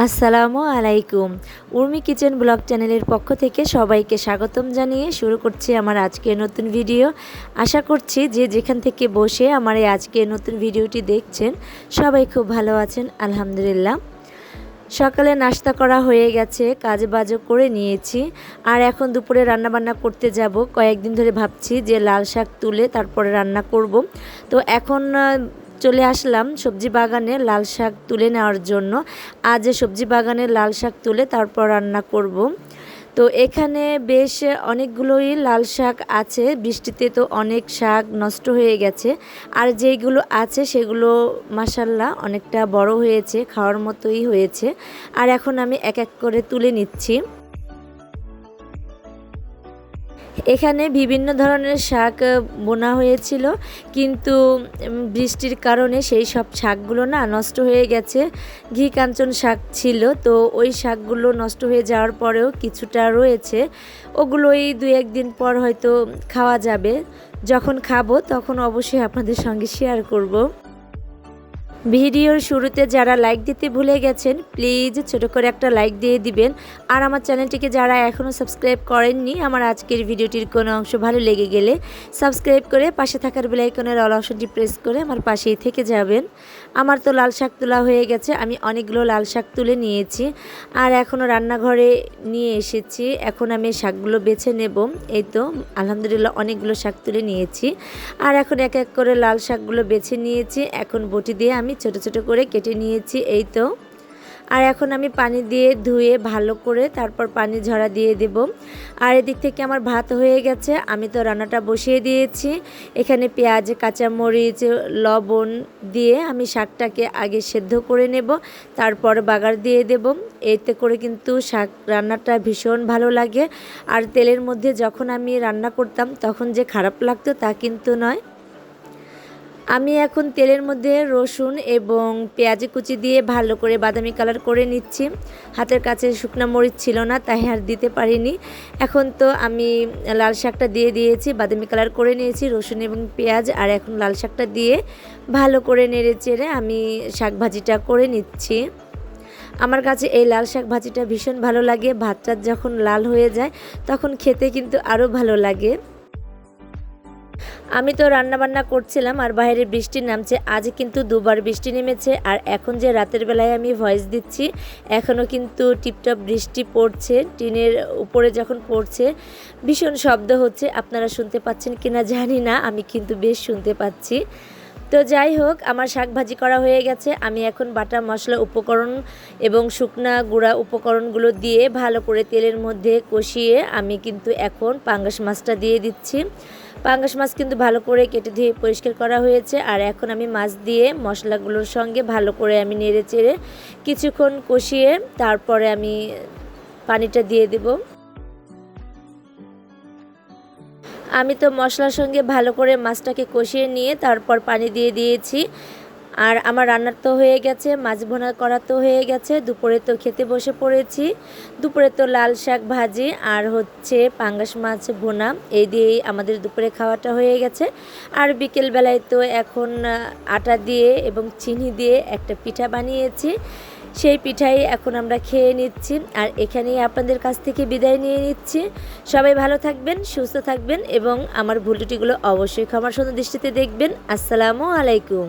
আসসালামু আলাইকুম। Urmi kitchen blog চ্যানেলের পক্ষ থেকে সবাইকে স্বাগতম জানিয়ে শুরু করছি আমার আজকের নতুন ভিডিও। আশা করছি যে যেখান থেকে বসে আমার এই আজকের নতুন ভিডিওটি দেখছেন, সবাই খুব ভালো আছেন, আলহামদুলিল্লাহ। সকালে নাস্তা করা হয়ে গেছে কাজ বাজও করে নিয়েছি। আর এখন দুপুরে রান্না বান্না করতে যাব। কয়েকদিন ধরে ভাবছি যে লাল শাক তুলে তারপরে রান্না করব। তো এখন চলে আসলাম সবজি বাগানে লাল শাক তুলে নেওয়ার জন্য। আজ সবজি বাগানে লাল শাক তুলে তারপর রান্না করব। তো এখানে বেশ অনেকগুলোই লাল শাক আছে, বৃষ্টিতে তো অনেক শাক নষ্ট হয়ে গেছে। আর যেইগুলো আছে সেগুলো মাসাল্লাহ অনেকটা বড় হয়েছে, খাওয়ার মতোই হয়েছে। আর এখন আমি এক এক করে তুলে নিচ্ছি। এখানে বিভিন্ন ধরনের শাক বোনা হয়েছিল। কিন্তু বৃষ্টির কারণে সেই সব শাকগুলো না নষ্ট হয়ে গেছে। ঘি কাঞ্চন শাক ছিল, তো ওই শাকগুলো নষ্ট হয়ে যাওয়ার পরেও কিছুটা রয়েছে। ওগুলোই দু একদিন পর হয়তো খাওয়া যাবে। যখন খাব, তখন অবশ্যই আপনাদের সঙ্গে শেয়ার করব। ভিডিওর শুরুতে যারা লাইক দিতে ভুলে গেছেন, প্লিজ ছোট করে একটা লাইক দিয়ে দিবেন। আর আমার চ্যানেলটিকে যারা এখনও সাবস্ক্রাইব করেননি, আমার আজকের ভিডিওটির কোনো অংশ ভালো লেগে গেলে সাবস্ক্রাইব করে পাশে থাকার বেলাইকনের অল অপশনটি প্রেস করে আমার পাশেই থেকে যাবেন। আমার তো লাল শাক তোলা হয়ে গেছে, আমি অনেকগুলো লাল শাক তুলে নিয়েছি। আর এখনও রান্নাঘরে নিয়ে এসেছি, এখন আমি শাকগুলো বেছে নেব। এই তো, আলহামদুলিল্লাহ অনেকগুলো শাক তুলে নিয়েছি। আর এখন এক এক করে লাল শাকগুলো বেছে নিয়েছি, এখন বটি দিয়ে আমি ছোট ছোট করে কেটে নিয়েছি, এই তো। আর এখন আমি পানি দিয়ে ধুয়ে ভালো করে তারপর পানি ঝরা দিয়ে দেব। আর এদিক থেকে আমার ভাত হয়ে গেছে, আমি তো রান্নাটা বসিয়ে দিয়েছি। এখানে পেঁয়াজ, কাঁচামরিচ, লবণ দিয়ে আমি শাকটাকে আগে সেদ্ধ করে নেব, তারপর বাগার দিয়ে দেব। এতে করে কিন্তু শাক রান্নাটা ভীষণ ভালো লাগে। আর তেলের মধ্যে যখন আমি রান্না করতাম তখন যে খারাপ লাগতো তা কিন্তু নয়। আমি এখন তেলের মধ্যে রসুন এবং পেঁয়াজি কুচি দিয়ে ভালো করে বাদামি কালার করে নিচ্ছি। হাতের কাছে শুকনো মরিচ ছিল না, তাই আর দিতে পারিনি। এখন তো আমি লাল শাকটা দিয়ে দিয়েছি, বাদামি কালার করে নিয়েছি, রসুন এবং পেঁয়াজ, আর এখন লাল শাকটা দিয়ে ভালো করে নেড়ে চেড়ে আমি শাক ভাজিটা করে নিচ্ছি। আমার কাছে এই লাল শাক ভাজিটা ভীষণ ভালো লাগে, ভাতটা যখন লাল হয়ে যায়, তখন খেতে কিন্তু আরও ভালো লাগে। আমি তো রান্না বান্না করছিলাম আর বাইরে বৃষ্টি নামছে। আজ কিন্তু দুবার বৃষ্টি নেমেছে আর এখন যে রাতের বেলায় আমি ভয়েস দিচ্ছি এখনও কিন্তু টিপটপ বৃষ্টি পড়ছে, টিনের উপরে যখন পড়ছে, ভীষণ শব্দ হচ্ছে। আপনারা শুনতে পাচ্ছেন কিনা জানি না, আমি কিন্তু বেশ শুনতে পাচ্ছি। তো যাই হোক, আমার শাক ভাজি করা হয়ে গেছে। আমি এখন বাটা মশলা উপকরণ এবং শুকনা গুঁড়া উপকরণগুলো দিয়ে ভালো করে তেলের মধ্যে কষিয়ে আমি কিন্তু এখন পাঙ্গাস মাছটা দিয়ে দিচ্ছি। পাঙ্গাস মাছ কিন্তু ভালো করে কেটে ধুয়ে পরিষ্কার করা হয়েছে। আর এখন আমি মাছ দিয়ে মশলাগুলোর সঙ্গে ভালো করে আমি নেড়ে চেড়ে কিছুক্ষণ কষিয়ে তারপরে আমি পানিটা দিয়ে দেবো। আমি তো মশলার সঙ্গে ভালো করে মাছটাকে কষিয়ে নিয়ে তারপর পানি দিয়ে দিয়েছি। আর আমার রান্নার তো হয়ে গেছে, মাছ ভোনা করা তো হয়ে গেছে, দুপুরে তো খেতে বসে পড়েছি। দুপুরে তো লাল শাক ভাজি আর হচ্ছে পাঙ্গাস মাছ ভোনা, এই দিয়েই আমাদের দুপুরে খাওয়াটা হয়ে গেছে। আর বিকেলবেলায় তো এখন আটা দিয়ে এবং চিনি দিয়ে একটা পিঠা বানিয়েছি। সেই পিঠাই এখন আমরা খেয়ে নিচ্ছি আর এখানেই আপনাদের কাছ থেকে বিদায় নিয়ে নিচ্ছি। সবাই ভালো থাকবেন, সুস্থ থাকবেন এবং আমার ভুল ত্রুটিগুলো অবশ্যই ক্ষমার সুন্দর দৃষ্টিতে দেখবেন। আসসালামু আলাইকুম।